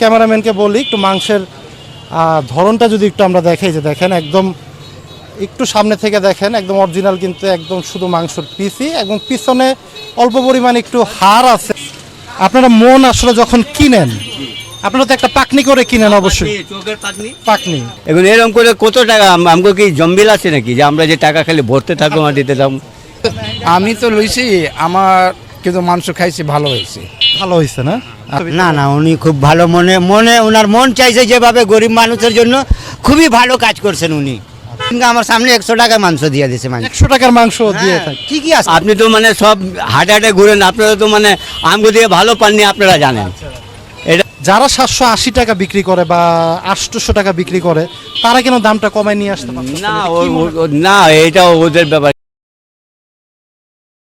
ক্যামেরাম্যানকে বলি একটু মাংসের ধরনটা যদি একটু আমরা দেখাই যে দেখেন একদম একটু সামনে থেকে দেখেন একদম অরিজিনাল কিন্তু একদম শুধু মাংসর পিসি এবং পিছনে অল্প পরিমাণ একটু হাড় আছে। আপনারা মন আসলে যখন কিনেন আপনারা তো একটা পাকনি করে কিনেন অবশ্যই। পাকনি এখন এরকম করে কত টাকা? আমাকে কি জম্বিল আছে নাকি? যে আমরা যে টাকা খালি ভরতে থাকব মাটিতে থাকব। আমি তো লইছি আমার কিন্তু মাংস খাইছি ভালো হয়েছে। ভালো হয়েছে না? না না উনি খুব ভালো মনে মনে ওনার মন চাইছে যেভাবে গরিব মানুষের জন্য খুবই ভালো কাজ করছেন উনি। আমার সামনে একশো টাকা মাংস দিয়ে দিয়েছে মাংস। একশো টাকার মাংস দিয়ে হ্যাঁ, থাকে। ঠিকই আছে। আপনি তো মানে সব হাটে হাটে ঘুরেন আপনারা তো মানে আমগো দিয়ে ভালো পাননি আপনারা জানেন। এটা যারা সাতশো আশি টাকা বিক্রি করে বা আটশোশো টাকা বিক্রি করে তারা কেন দামটা কমায় নিয়ে আসতে না? ও- না এটা ওদের ব্যাপার।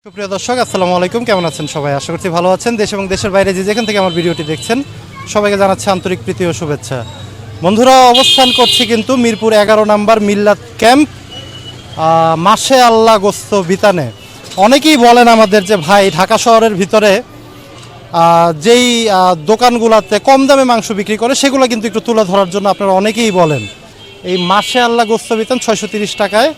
সুপ্রিয় দর্শক, আসসালামু আলাইকুম। কেমন আছেন সবাই? আশা করছি ভালো আছেন। দেশ এবং দেশের বাইরে যে যেখান থেকে আমার ভিডিওটি দেখছেন, সবাইকে জানাচ্ছি আন্তরিক প্রীতি ও শুভেচ্ছা। বন্ধুরা, অবস্থান করছি কিন্তু মিরপুর এগারো নাম্বার মিল্লাত ক্যাম্প মাসে আল্লাহ গোস্ত বিতানে। অনেকেই বলেন আমাদের যে, ভাই, ঢাকা শহরের ভিতরে যেই দোকানগুলোতে কম দামে মাংস বিক্রি করে, সেগুলো কিন্তু একটু তুলে ধরার জন্য আপনারা অনেকেই বলেন। এই মাসে আল্লাহ গোস্ত বিতান ছয়শো টাকায়।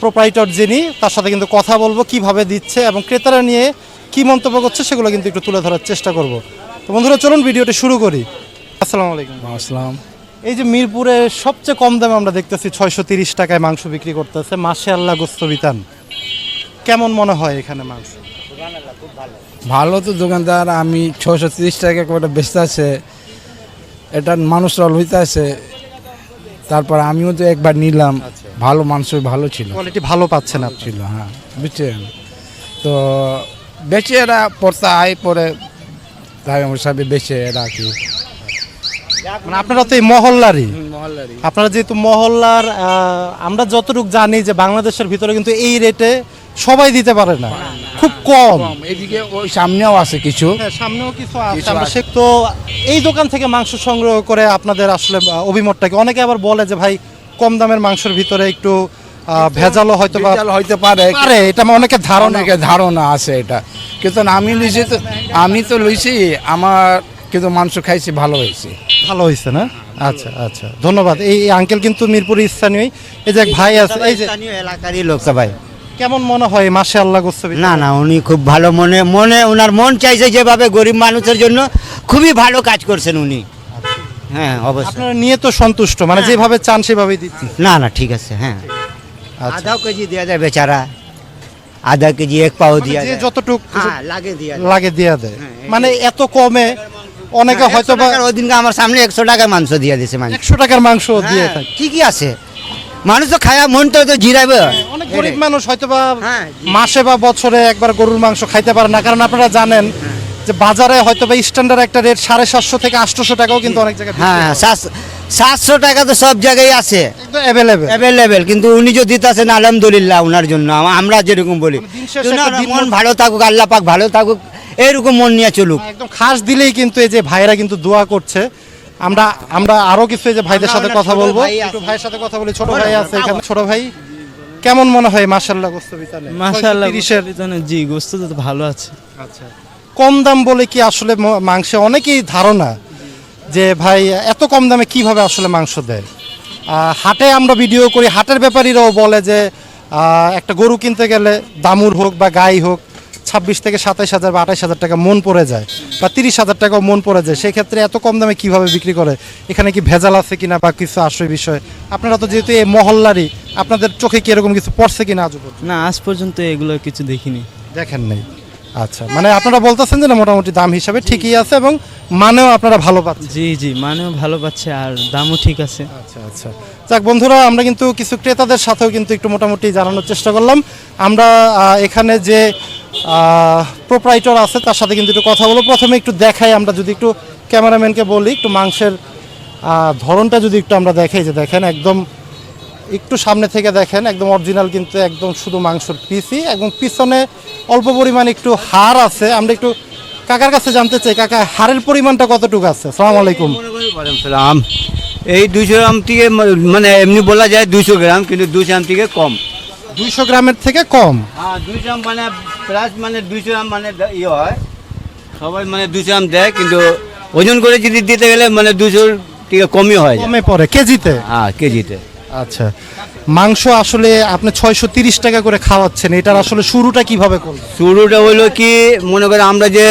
প্রোপাইটর যিনি তার সাথে কিন্তু কথা বলব কীভাবে দিচ্ছে এবং ক্রেতারা নিয়ে কি মন্তব্য করছে সেগুলো কিন্তু একটু তুলে ধরার চেষ্টা করব। তো বন্ধুরা চলুন ভিডিওটি শুরু করি। আসসালামু আলাইকুম। আসলাম এই যে মিরপুরে সবচেয়ে কম দামে আমরা দেখতেছি ছয়শো তিরিশ টাকায় মাংস বিক্রি করতেছে মাসে আল্লাহ গোস্ত বিতান। কেমন মনে হয় এখানে মাংস? ভালো তো দোকানদার আমি ছশো তিরিশ টাকা করে বেচতে আছে এটা মানুষরা লইতে আছে তারপর আমিও তো একবার নিলাম। ভালো মাংস ভালো ছিল। কোয়ালিটি ভালো পাচ্ছেন আপনি। ছিল হ্যাঁ বুঝছেন? তো বেচে এরা পড়তে আয় পরে তাই আমার সাথে বেচে এরা কি। মানে আপনারা তো এই মহল্লারই। আপনারা যেহেতু মহল্লার আমরা যতটুকু জানি যে বাংলাদেশের ভিতরে কিন্তু এই রেটে সবাই দিতে পারে না। খুব কম। এদিকে ওই সামনেও আছে কিছু। হ্যাঁ, সামনেও কিছু আছে। তো এই দোকান থেকে মাংস সংগ্রহ করে আপনাদের আসলে আহ, অভিমতটা কি অনেকে আবার বলে যে ভাই কম দামের মাংসের ভিতরে একটু ভেজালও হয়তো হইতে পারে। পারে এটা অনেকে ধারণা। ধারণা আছে এটা। কিন্তু আমি লইছি তো আমি তো লইছি আমার কিন্তু মাংস খাইছি ভালো হয়েছে ভালো হয়েছে না? আচ্ছা আচ্ছা। ধন্যবাদ। এই আঙ্কেল কিন্তু মিরপুরি স্থানীয়। এই যে এক ভাই আছে এই যে স্থানীয় এলাকারই লোক সবাই কেমন মনে হয় মাসে আল্লাহ গোস্ত না না উনি খুব ভালো মনে মনে ওনার মন চাইছে যেভাবে গরিব মানুষের জন্য খুবই ভালো কাজ করছেন উনি। হ্যাঁ অবশ্যই। আপনারা নিয়ে তো সন্তুষ্ট মানে যেভাবে চান সেভাবেই দিচ্ছি। না না ঠিক আছে হ্যাঁ। আচ্ছা। আধা কেজি দেওয়া যায় বেচারা আধা কেজি এক পাও দিয়া যে যায়। যতটুক হ্যাঁ লাগে দিয়া যায়। লাগে দিয়ে দেয়। হ্যাঁ, মানে এত কমে অনেকে হ্যাঁ, হয়তো 100 বা টাকার ওই দিনকে আমার সামনে একশো টাকায় মাংস দিয়ে দিছে মাংস একশো টাকার মাংস দিয়ে হ্যাঁ, থাকে। ঠিকই আছে। মানুষ তো খায়া মন তো তো জিরাবে অনেক গরিব মানুষ হয়তো বা হ্যাঁ, মাসে বা বছরে একবার গরুর মাংস খাইতে পারে না কারণ আপনারা জানেন যে বাজারে হয়তো বা স্ট্যান্ডার্ড একটা রেট সাড়ে সাতশো থেকে আটশোশো টাকাও কিন্তু অনেক জায়গায় হ্যাঁ সাতশো টাকা তো সব জায়গায় আছে। অ্যাভেলেবেল অ্যাভেলেবেল কিন্তু উনি যদি দিতেছেন আলহামদুলিল্লাহ ওনার জন্য আমরা যেরকম বলি। মানে মন ভালো থাকুক আল্লাহ পাক ভালো থাকুক এরকম মন নিয়ে চলুক। একদম খাস দিলেই কিন্তু এই যে ভাইরা কিন্তু দোয়া করছে। আমরা আমরা আরও কিছু এই যে ভাইদের সাথে কথা বলব। আছে। একটু ভাইয়ের সাথে কথা বলি ছোট ভাই আছে এখানে। ছোট ভাই কেমন মনে হয় মাশাআল্লাহ? গোস্ত বিতানে মাশাআল্লাহ জি গোস্ত তো ভালো আছে। আচ্ছা। কম দাম বলে কি আসলে মাংসে অনেকেই ধারণা যে ভাই এত কম দামে কীভাবে আসলে মাংস দেয়? হাটে আমরা ভিডিও করি হাটের ব্যাপারীরাও বলে যে একটা গরু কিনতে গেলে দামুর হোক বা গাই হোক ছাব্বিশ থেকে সাতাইশ হাজার বা আঠাইশ হাজার টাকা মন পড়ে যায় বা তিরিশ হাজার টাকাও মন পড়ে যায়। সেই ক্ষেত্রে এত কম দামে কীভাবে বিক্রি করে? এখানে কি ভেজাল আছে কিনা বা কিছু আশ্রয় বিষয়? আপনারা তো যেহেতু এই মহল্লারই আপনাদের চোখে কি এরকম কিছু পড়ছে কিনা পর্যন্ত? না আজ পর্যন্ত এগুলো কিছু দেখিনি। দেখেন নেই। আচ্ছা মানে আপনারা বলতেছেন যে না মোটামুটি দাম হিসাবে ঠিকই আছে এবং মানেও আপনারা ভালো পাচ্ছেন। জি জি মানেও ভালো পাচ্ছে আর দামও ঠিক আছে। আচ্ছা আচ্ছা। যাক বন্ধুরা আমরা কিন্তু কিছু ক্রেতাদের সাথেও কিন্তু একটু মোটামুটি জানানোর চেষ্টা করলাম। আমরা এখানে যে প্রোপ্রাইটর আছে তার সাথে কিন্তু একটু কথা বলব। প্রথমে একটু দেখাই আমরা যদি একটু ক্যামেরাম্যানকে বলি একটু মাংসের ধরনটা যদি একটু আমরা দেখাই যে দেখেন একদম একটু সামনে থেকে দেখেন একদম অরিজিনাল কিন্তু একদম শুধু মাংসর পিসি এবং পিছনে অল্প পরিমাণ একটু হাড় আছে। আমরা একটু কাকার কাছে জানতে চাই কাকা হাড়ের পরিমাণটা কতটুকু আছে? সালাম আলাইকুম। সালাম এই দুইশো গ্রাম থেকে মানে এমনি বলা যায় দুইশো গ্রাম কিন্তু দুইশো গ্রাম থেকে কম। দুইশো গ্রামের থেকে কম? হ্যাঁ দুইশো গ্রাম মানে প্লাস মানে দুইশো গ্রাম মানে ইয়ে হয়। সবাই মানে দুইশো গ্রাম দেয় কিন্তু ওজন করে যদি দিতে গেলে মানে দুশো টাকা কমই হয়। কমে পড়ে কেজিতে? হ্যাঁ কেজিতে। আচ্ছা। মাংস আসলে আপনি ছয়শো তিরিশ টাকা করে খাওয়াচ্ছেন এটার আসলে শুরুটা কীভাবে করলেন? শুরুটা হলো কি মনে করে আমরা যে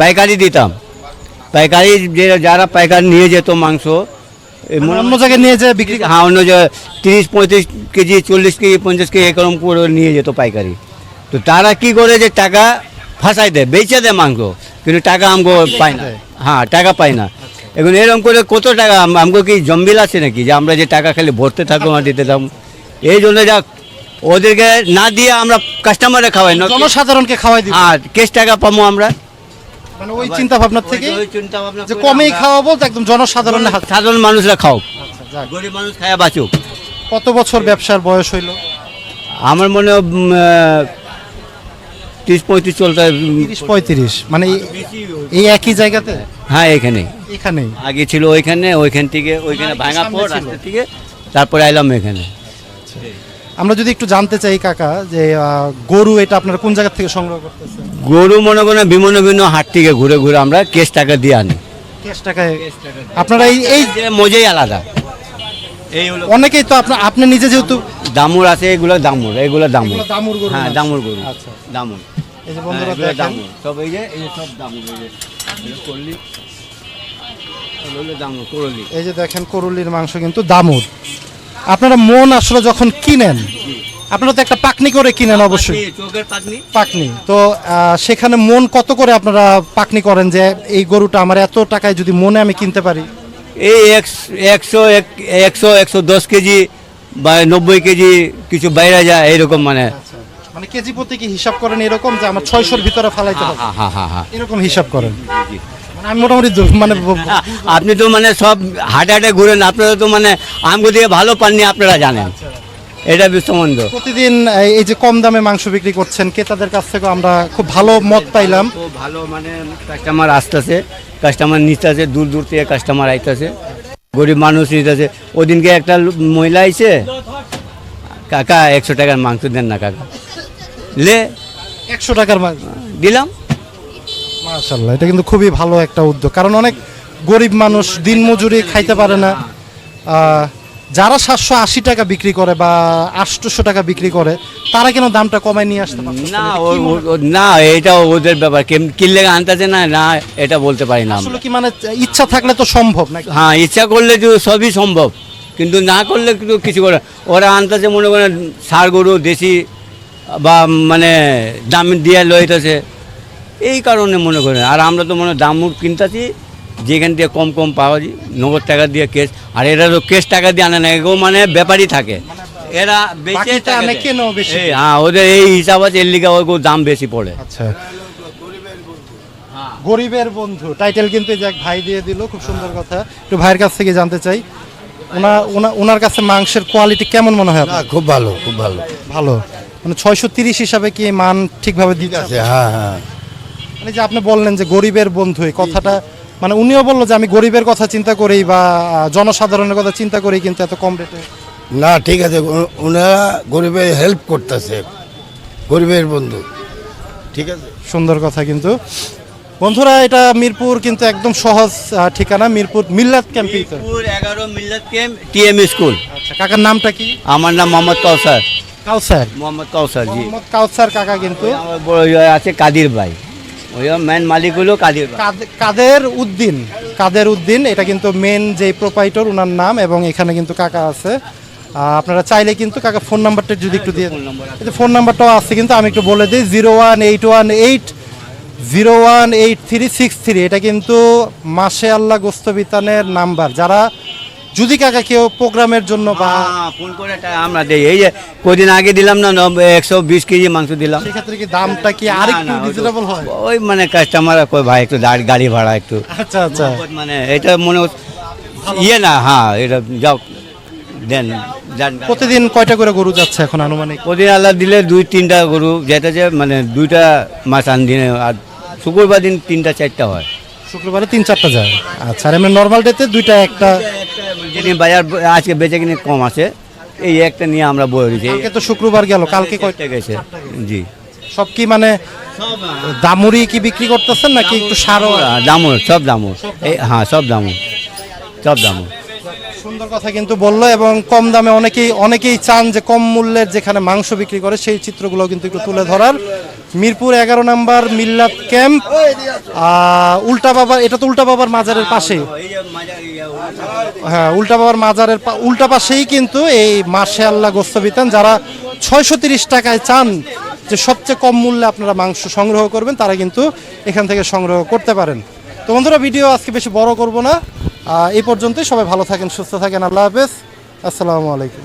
পাইকারি দিতাম পাইকারি যে যারা পাইকারি নিয়ে যেত মাংস অন্য জায়গায় নিয়ে যায় বিক্রি হ্যাঁ অন্য যে তিরিশ পঁয়ত্রিশ কেজি চল্লিশ কেজি পঞ্চাশ কেজি এরকম করে নিয়ে যেত পাইকারি। তো তারা কি করে যে টাকা ফাঁসাই দেয় বেচে দেয় মাংস কিন্তু টাকা আমগো পায় না। হ্যাঁ টাকা পায় না। এখন এরকম করে কত টাকা আমাকে কি জম্বিল আছে নাকি? যে আমরা যে টাকা খালি ভরতে থাকব আর দিতে থাকব। এই জন্য যা ওদেরকে না দিয়ে আমরা কাস্টমারে খাওয়াই না জনসাধারণকে খাওয়াই দিবে। হ্যাঁ কেস টাকা পাবো আমরা। মানে ওই চিন্তা ভাবনা থেকে ওই চিন্তা ভাবনা যে কমেই খাওয়াবো তো একদম জনসাধারণের হাতে। সাধারণ মানুষরা খাও। আচ্ছা, গরিব মানুষ খায়া বাঁচুক। কত বছর ব্যবসার বয়স হইল? আমার মনে হয় তিরিশ পঁয়ত্রিশ চলতে তিরিশ পঁয়ত্রিশ। মানে এই একই জায়গাতে? হ্যাঁ এখানে এখানেই? আগে ছিল ওইখানে ওইখান থেকে ওইখানে ভাঙা সামনে পর রাস্তা থেকে তারপরে এলাম এখানে। আমরা যদি একটু জানতে চাই কাকা যে গরু এটা আপনারা কোন জায়গা থেকে সংগ্রহ করতেছেন? গরু মনে করেন বিভিন্ন বিভিন্ন হাট থেকে ঘুরে ঘুরে আমরা কেশ টাকা দিয়ে আনি। ক্যাশ টাকায় আপনারা এই এই মজাই আলাদা। এই হলো অনেকেই তো আপনার আপনি নিজে যেহেতু দামুর আছে এগুলো দামুর এগুলো দামুর দামুর গরু হ্যাঁ দামুর গরু। আচ্ছা। দামুর এই যে হ্যাঁ, বন্ধুরা দামুর সব এই যে এই সব দামুর এই যে করলি। এই যে দেখেন করুলির মাংস কিন্তু দামুর। আপনারা মন আসলে যখন কিনেন আপনারা তো একটা পাকনি করে কিনেন অবশ্যই। পাকনি। তো সেখানে মন কত করে আপনারা পাকনি করেন যে এই গরুটা আমার এত টাকায় যদি মনে আমি কিনতে পারি? এই একশ- একশো এক- একশো একশো দশ কেজি বা নব্বই কেজি কিছু বাইরে যায় এইরকম মানে। মানে কেজি প্রতি কি হিসাব করেন এরকম যে আমার ছয়শোর ভিতরে ফালাইতে হবে? হ্যাঁ হ্যাঁ হ্যাঁ। হ্যাঁ এরকম হিসাব করেন। আমি মোটামুটি মানে ব- আপনি তো মানে সব হাটে হাটে ঘুরেন আপনারা তো মানে আমগো দিয়ে ভালো পাননি আপনারা জানেন। এটা সম্বন্ধ প্রতিদিন এই- এই যে কম দামে মাংস বিক্রি করছেন ক্রেতাদের কাছ থেকে আমরা খুব ভালো মত পাইলাম। ভালো মানে কাস্টমার আসতেছে কাস্টমার নিতেছে দূর দূর থেকে কাস্টমার আইতেছে গরিব মানুষ নিতেছে। ওদিনকে একটা মহিলা আইছে কাকা একশো টাকার মাংস দেন না কাকা। লে? একশো টাকার মাংস। দিলাম। মাশাল্লাহ এটা কিন্তু খুবই ভালো একটা উদ্যোগ। কারণ অনেক গরিব মানুষ দিন মজুরি খাইতে পারে না। যারা সাতশো আশি টাকা বিক্রি করে বা আটশোশো টাকা বিক্রি করে তারা কেন দামটা কমায় নিয়ে আসতে পারছে না? না এটা ওদের ব্যাপার। কিনলে আনতেছে না না এটা বলতে পারি না আসলে কি মানে ইচ্ছা থাকলে তো সম্ভব না হ্যাঁ ইচ্ছা করলে তো সবই সম্ভব। কিন্তু না করলে কিন্তু কিছু করে ওরা আনতেছে মনে করেন সার গরু দেশি বা মানে দাম দিয়ে লইতেছে। এই কারণে মনে করেন। আর আমরা তো মনে হয় দাম কিনতেছি যেখান থেকে কম কম পাওয়া যায় নগদ টাকা দিয়ে কেস। আর এরা তো কেস টাকা দিয়ে আনে না এগো মানে ব্যাপারই থাকে। এরা বেশি। হ্যাঁ ওদের এই হিসাব আছে এর লিগে ওর দাম বেশি পড়ে। আচ্ছা। গরিবের বন্ধু। টাইটেল কিন্তু এই যে এক ভাই দিয়ে দিল খুব সুন্দর কথা। একটু ভাইয়ের কাছ থেকে জানতে চাই। ওনা- ওনার কাছে মাংসের কোয়ালিটি কেমন মনে হয় খুব ভালো খুব ভালো। ভালো। মানে ছয়শো তিরিশ হিসাবে কি মান ঠিকভাবে দিতে আছে হ্যাঁ হ্যাঁ। মানে যে আপনি বললেন যে গরিবের বন্ধু এই কথাটা মানে উনিও বলল যে আমি গরিবের কথা চিন্তা করি বা জনসাধারণের কথা চিন্তা করি কিন্তু এত কম রেটে। না ঠিক আছে ওনারা গরিবের হেল্প করতেছে গরিবের বন্ধু ঠিক আছে? সুন্দর কথা কিন্তু। বন্ধুরা এটা মিরপুর কিন্তু একদম সহজ ঠিকানা মিরপুর মিল্লাত ক্যাম্পে মিরপুর এগারো মিল্লাত ক্যাম্প টিএম স্কুল। আচ্ছা কাকার নামটা কি? আমার নাম মোহাম্মদ কৌসার কাউসার। মোহাম্মদ কৌসার জি। মোহাম্মদ কাউসার কাকা কিন্তু। ইয়ে আছে কাদির ভাই। ওই মেন মালিক হলো কাদির কাদের উদ্দিন। কাদের উদ্দিন এটা কিন্তু মেন যে প্রোপাইটর ওনার নাম এবং এখানে কিন্তু কাকা আছে। আপনারা চাইলে কিন্তু কাকা ফোন নাম্বারটা যদি একটু দিয়ে ফোন নাম্বারটাও আছে। কিন্তু আমি একটু বলে দিই zero one eight one eight zero one eight three six three এটা কিন্তু মাসে আল্লাহ গোস্ত বিতানের নাম্বার। যারা যদি কাকা কেউ প্রোগ্রামের জন্য বা ফোন করে আমরা দেই। এই যে কদিন আগে দিলাম না একশো বিশ কেজি মাংস দিলাম। সেক্ষেত্রে কি দামটা কি আর একটু রিজনেবল হয়? ওই মানে কাস্টমার কই ভাই একটু গাড়ি ভাড়া একটু। আচ্ছা আচ্ছা। মানে এটা মনে হচ্ছে ইয়ে না হ্যাঁ এটা যাও দেন প্রতিদিন কয়টা করে গরু যাচ্ছে এখন আনুমানিক? প্রতিদিন আল্লাহ দিলে দুই তিনটা গরু যেটা যে মানে দুইটা মাছ আন দিনে আর শুক্রবার দিন তিনটা চারটা হয়। শুক্রবারে তিন চারটা যায়। আচ্ছা আর এমনি নর্মাল ডেতে দুইটা একটা? যেদিন বাজার আজকে বেচে কিনে কম আছে এই একটা নিয়ে আমরা বয়ে দিচ্ছি কালকে তো শুক্রবার গেল কালকে কয়টা? কয়টা গেছে জি। সব কি মানে দামুরি কি বিক্রি করতেছেন নাকি একটু সারও? দামুর সব দামুর এই হ্যাঁ সব দামুর সব দামুর সুন্দর কথা কিন্তু বলল এবং কম দামে অনেকেই অনেকেই চান যে কম মূল্যের যেখানে মাংস বিক্রি করে সেই চিত্রগুলো কিন্তু একটু তুলে ধরার। মিরপুর এগারো নাম্বার মিল্লাত ক্যাম্প। উল্টা বাবার, এটা তো উল্টা বাবার মাজারের পাশে। হ্যাঁ উল্টা বাবার মাজারের উল্টা পাশেই কিন্তু এই মাসে আল্লাহ গোস্ত বিতান। যারা ছয়শো তিরিশ টাকায় চান যে সবচেয়ে কম মূল্যে আপনারা মাংস সংগ্রহ করবেন, তারা কিন্তু এখান থেকে সংগ্রহ করতে পারেন। তো বন্ধুরা, ভিডিও আজকে বেশি বড় করব না। এই পর্যন্তই। সবাই ভালো থাকেন, সুস্থ থাকেন। আল্লাহ হাফেজ। আসসালামু আলাইকুম।